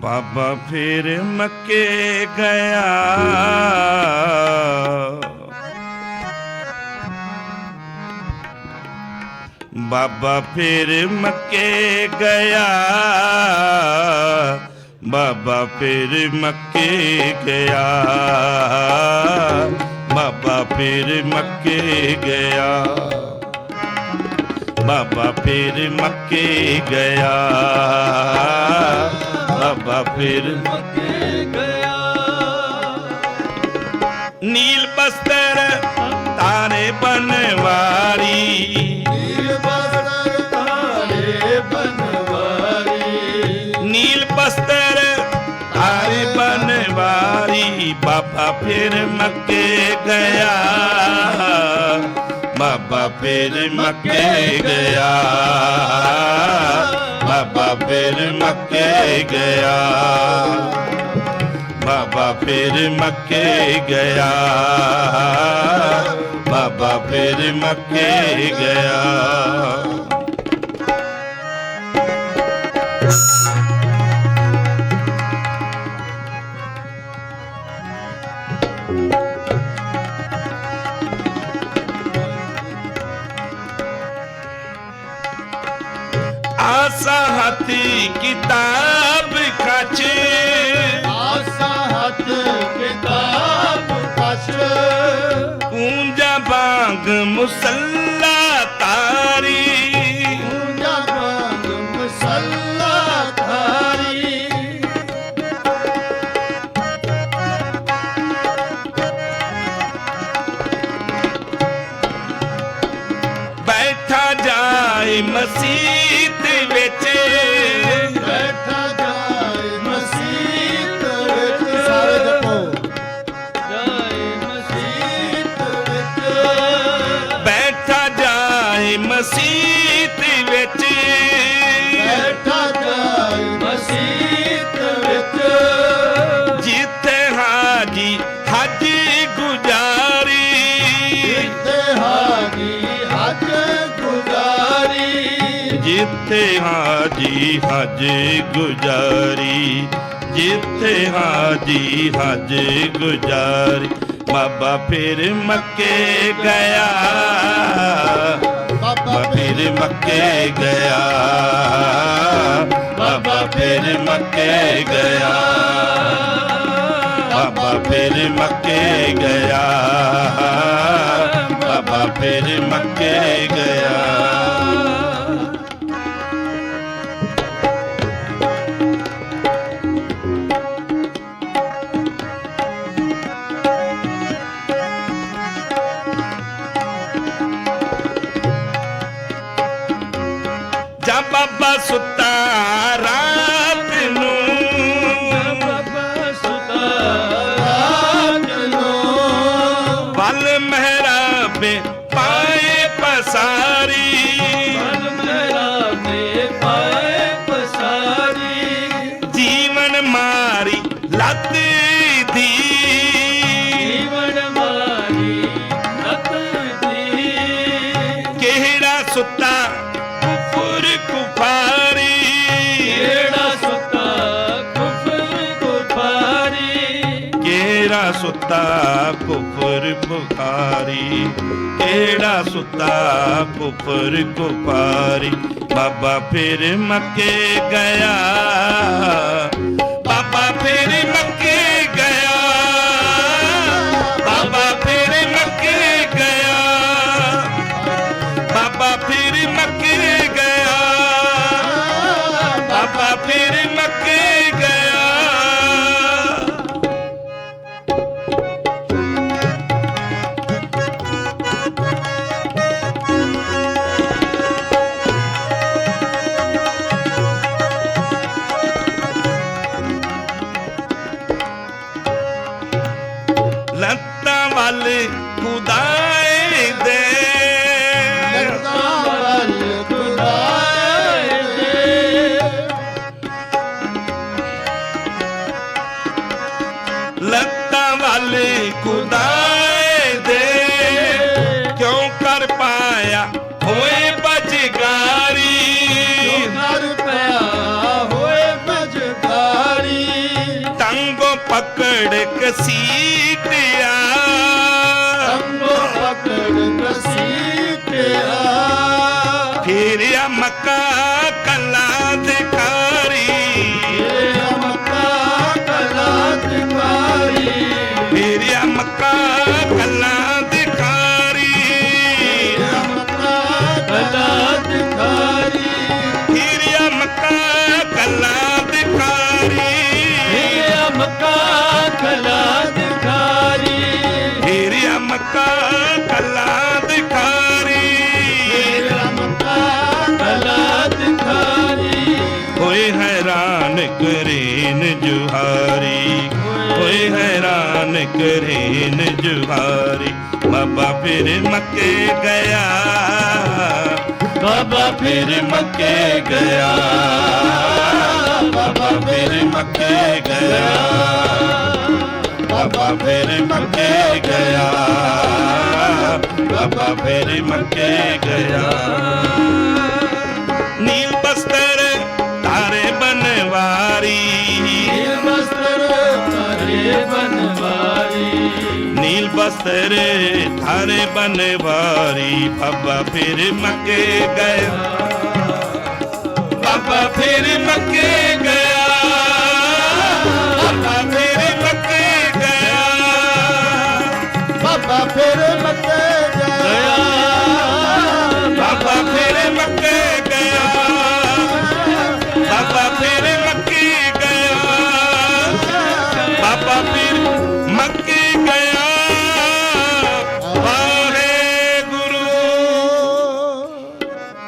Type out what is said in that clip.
ਬਾਬਾ ਫਿਰ ਮੱਕੇ ਗਿਆ। ਬਾਬਾ ਫਿਰ ਮੱਕੇ ਗਿਆ। ਬਾਬਾ ਫਿਰ ਮੱਕੇ ਗਿਆ। ਬਾਬਾ ਫਿਰ ਮੱਕੇ ਗਿਆ। ਬਾਬਾ ਫਿਰ ਮੱਕੇ ਗਿਆ। ਬਾਬਾ ਫਿਰ। ਮੱਕੇ ਗਿਆ ਨੀਲ ਬਸਤਰ ਤਾਰੇ ਬਨਵਾਰੀ ਨੀਲ ਬਸਤਰ ਤਾਰੇ ਬਨਵਾਰੀ। ਨੀਲ ਬਸਤਰ ਤਾਰੇ ਬਨਵਾਰੀ। ਬਾਬਾ ਫਿਰ ਮੱਕੇ ਗਿਆ। ਬਾਬਾ ਫਿਰ ਮੱਕੇ ਗਿਆ। ਬਾਬਾ ਫਿਰ ਮੱਕੇ ਗਿਆ। ਬਾਬਾ ਫਿਰ ਮੱਕੇ ਗਿਆ। ਬਾਬਾ ਫਿਰ ਮੱਕੇ ਗਿਆ। ਆਸਾ ਹਾਥੀ ਕਿਤਾਬ ਕਾਚੇ ਆਸਾ ਹੱਥ ਕਿਤਾਬ ਕਸ਼ ਪੂੰਜਾ ਬਾਗ ਮੁਸੱਲਾ ਮਸੀਤ ਵਿੱਚ। ਬੈਠਾ ਜਾਏ ਮਸੀਤ ਵਿੱਚ। ਜਿੱਥੇ ਹਾਜੀ ਹੱਜ ਗੁਜ਼ਾਰੀ। ਤੇ ਹਾਜੀ ਹੱਜ ਗੁਜ਼ਾਰੀ। ਜਿੱਥੇ ਹਾਜੀ ਹੱਜ ਗੁਜ਼ਾਰੀ। ਜਿੱਥੇ ਹਾਜੀ ਹੱਜ ਗੁਜ਼ਾਰੀ। ਬਾਬਾ ਫਿਰ ਮੱਕੇ ਗਿਆ। ਫਿਰ ਮੱਕੇ ਗਿਆ। ਬਾਬਾ ਫਿਰ ਮੱਕੇ ਗਿਆ। ਬਾਬਾ ਫਿਰ ਮੱਕੇ ਗਿਆ। ਬਾਬਾ ਫਿਰ ਮੱਕੇ ਗਿਆ। ਲੱਤ ਦੀ। ਜੀਵਨ ਮਾਰੀ ਨਤ ਦੀ। ਕਿਹੜਾ ਸੁੱਤਾ? ਕੁਫਰ ਕੁਫਾਰੀ। ਕਿਹੜਾ ਸੁਤਾ? ਕੁਫਰ ਕੁਫਾਰੀ। ਕਿਹੜਾ ਸੁੱਤਾ? ਕੁਫਰ ਬੁਖਾਰੀ ਕਿਹੜਾ ਸੁੱਤਾ? ਕੁਫਰ ਕੁਫਾਰੀ। ਬਾਬਾ ਫਿਰ ਮੱਕੇ ਗਿਆ। ਲੱਤਾਂ ਵਾਲੇ ਖੁਦਾਏ ਦੇ। ਲੱਤਾਂ ਵੱਲ ਖੁਦਾਏ ਦੇ। ਲੱਤਾਂ ਵਾਲੇ ਖੁਦਾਏ ਪਕੜ ਕਸੀਟਿਆ ਅੰਗੋ ਪਕੜ ਕਸੀਟਿਆ ਫੇਰਿਆ ਮੱਕਾ ਹੈਰਾਨ ਕਰੇਨ ਜੁਹਾਰੀ ਬਾਬਾ ਫਿਰ ਮੱਕੇ ਗਿਆ। ਬਾਬਾ ਫਿਰ ਮੱਕੇ ਗਿਆ। ਬਾਬਾ ਫਿਰ ਮੱਕੇ ਗਿਆ। ਬਾਬਾ ਫਿਰ ਮੱਕੇ ਗਿਆ। ਬਾਬਾ ਫਿਰ ਮੱਕੇ ਗਿਆ। ਨੀਲ ਬਸਤਰ ਤਾਰੇ ਬਨਵਾਰੀ ਇਹ ਨੀਲ ਬਸਤਰ ਤਾਰੇ ਬਨਵਾਰੀ। ਬਾਬਾ ਫਿਰ ਮੱਕੇ ਗਿਆ ਬਾਬਾ ਫਿਰ ਮੱਕੇ